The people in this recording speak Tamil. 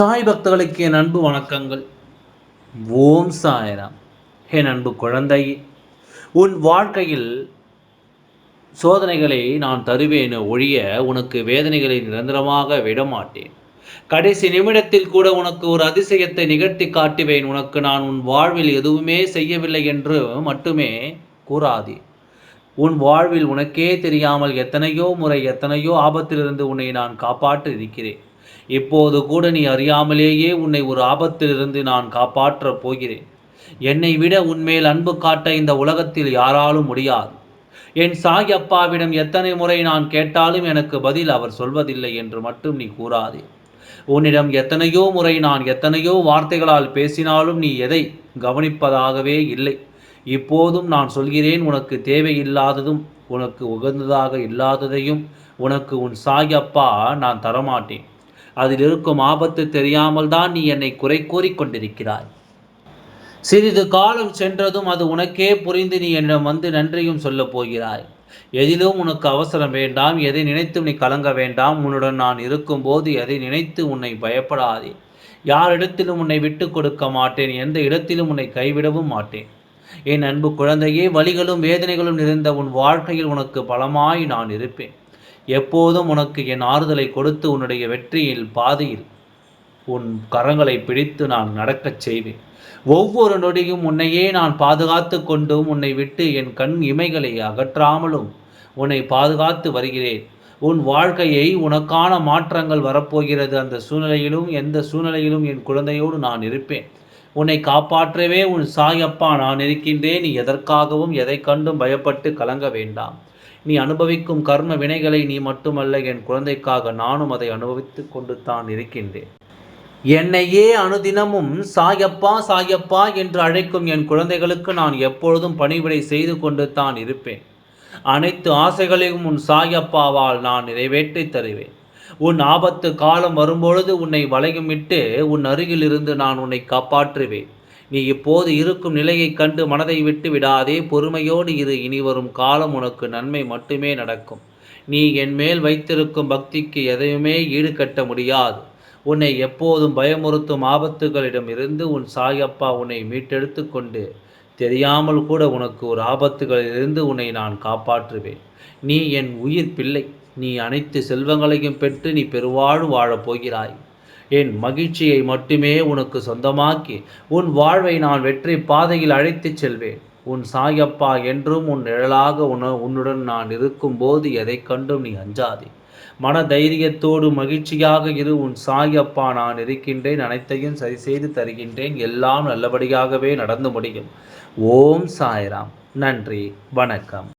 சாய் பக்தர்களுக்கு என் அன்பு வணக்கங்கள். ஓம் சாய்ராம். என் அன்பு குழந்தை உன் வாழ்க்கையில் சோதனைகளை நான் தருவேன் ஒழிய உனக்கு வேதனைகளை நிரந்தரமாக விடமாட்டேன். கடைசி நிமிடத்தில் கூட உனக்கு ஒரு அதிசயத்தை நிகழ்த்தி காட்டுவேன். உனக்கு நான் உன் வாழ்வில் எதுவுமே செய்யவில்லை என்று மட்டுமே கூறாதே. உன் வாழ்வில் உனக்கே தெரியாமல் எத்தனையோ முறை எத்தனையோ ஆபத்திலிருந்து உன்னை நான் காப்பாற்றி இருக்கிறேன் இப்போது கூட நீ அறியாமலேயே உன்னை ஒரு ஆபத்திலிருந்து நான் காப்பாற்றப் போகிறேன். என்னை விட உன்மேல் அன்பு காட்ட இந்த உலகத்தில் யாராலும் முடியாது. என் சாய் அப்பாவிடம் எத்தனை முறை நான் கேட்டாலும் எனக்கு பதில் அவர் சொல்வதில்லை என்று மட்டும் நீ கூறாதே. உன்னிடம் எத்தனையோ முறை நான் எத்தனையோ வார்த்தைகளால் பேசினாலும் நீ எதை கவனிப்பதாகவே இல்லை. இப்போதும் நான் சொல்கிறேன் உனக்கு தேவையில்லாததும் உனக்கு உகந்ததாக இல்லாததையும் உனக்கு உன் சாய் அப்பா நான் தரமாட்டேன். அதில் இருக்கும் ஆபத்து தெரியாமல் தான் நீ என்னை குறை கூறிக்கொண்டிருக்கிறாய் சிறிது காலம் சென்றதும் அது உனக்கே புரிந்து நீ என்னிடம் வந்து நன்றியும் சொல்லப் போகிறாய். எதிலும் உனக்கு அவசரம் வேண்டாம் எதை நினைத்தும் நீ கலங்க வேண்டாம். உன்னுடன் நான் இருக்கும்போது எதை நினைத்து உன்னை பயப்படாதே. யாரிடத்திலும் உன்னை விட்டு கொடுக்க மாட்டேன் எந்த இடத்திலும் உன்னை கைவிடவும் மாட்டேன். என் அன்பு குழந்தையே வழிகளும் வேதனைகளும் நிறைந்த உன் வாழ்க்கையில் உனக்கு பலமாய் நான் இருப்பேன். எப்போதும் உனக்கு என் ஆறுதலை கொடுத்து உன்னுடைய வெற்றியில் பாதையில் உன் கரங்களை பிடித்து நான் நடக்கச் செய்வேன். ஒவ்வொரு நொடியும் உன்னையே நான் பாதுகாத்து கொண்டும் உன்னை விட்டு என் கண் இமைகளை அகற்றாமலும் உன்னை பாதுகாத்து வருகிறேன். உன் வாழ்க்கையை உனக்கான மாற்றங்கள் வரப்போகிறது. அந்த சூழ்நிலையிலும் எந்த சூழ்நிலையிலும் என் குழந்தையோடு நான் இருப்பேன். உன்னை காப்பாற்றவே உன் சாயப்பா நான் இருக்கின்றேன். நீ எதற்காகவும் எதை கண்டும் பயப்பட்டு கலங்க வேண்டாம். நீ அனுபவிக்கும் கர்ம வினைகளை நீ மட்டுமல்ல என் குழந்தைக்காக நானும் அதை அனுபவித்து கொண்டு தான் இருக்கின்றேன். என்னையே அனுதினமும் சாயப்பா சாயப்பா என்று அழைக்கும் என் குழந்தைகளுக்கு நான் எப்பொழுதும் பணிவிடை செய்து கொண்டு தான் இருப்பேன். அனைத்து ஆசைகளையும் உன் சாயப்பாவால் நான் நிறைவேற்றி தருவேன். உன் ஆபத்து காலம் வரும்பொழுது உன்னை வளையுமிட்டு உன் அருகிலிருந்து நான் உன்னை காப்பாற்றுவேன். நீ இப்போது இருக்கும் நிலையைக் கண்டு மனதை விட்டு விடாதே. பொறுமையோடு இரு இனி வரும் காலம் உனக்கு நன்மை மட்டுமே நடக்கும். நீ என் மேல் வைத்திருக்கும் பக்திக்கு எதையுமே ஈடுகட்ட முடியாது. உன்னை எப்போதும் பயமுறுத்தும் ஆபத்துகளிடம் இருந்து உன் சாயப்பா உன்னை மீட்டெடுத்து கொண்டு தெரியாமல் கூட உனக்கு ஒரு ஆபத்துகளிலிருந்து உன்னை நான் காப்பாற்றுவேன். நீ என் உயிர் பிள்ளை. நீ அனைத்து செல்வங்களையும் பெற்று நீ பெருவாழ் வாழப் போகிறாய். என் மகிழ்ச்சியை மட்டுமே உனக்கு சொந்தமாக்கி உன் வாழ்வை நான் வெற்றி பாதையில் அழைத்துச் செல்வேன். உன் சாயப்பா என்றும் உன் நிழலாக உன உன்னுடன் நான் இருக்கும்போது எதை கண்டும் நீ அஞ்சாதே. மன தைரியத்தோடு மகிழ்ச்சியாக இரு உன் சாயப்பா நான் இருக்கின்றேன் அனைத்தையும் சரி செய்து தருகின்றேன் எல்லாம் நல்லபடியாகவே நடந்து முடியும். ஓம் சாய்ராம். நன்றி வணக்கம்.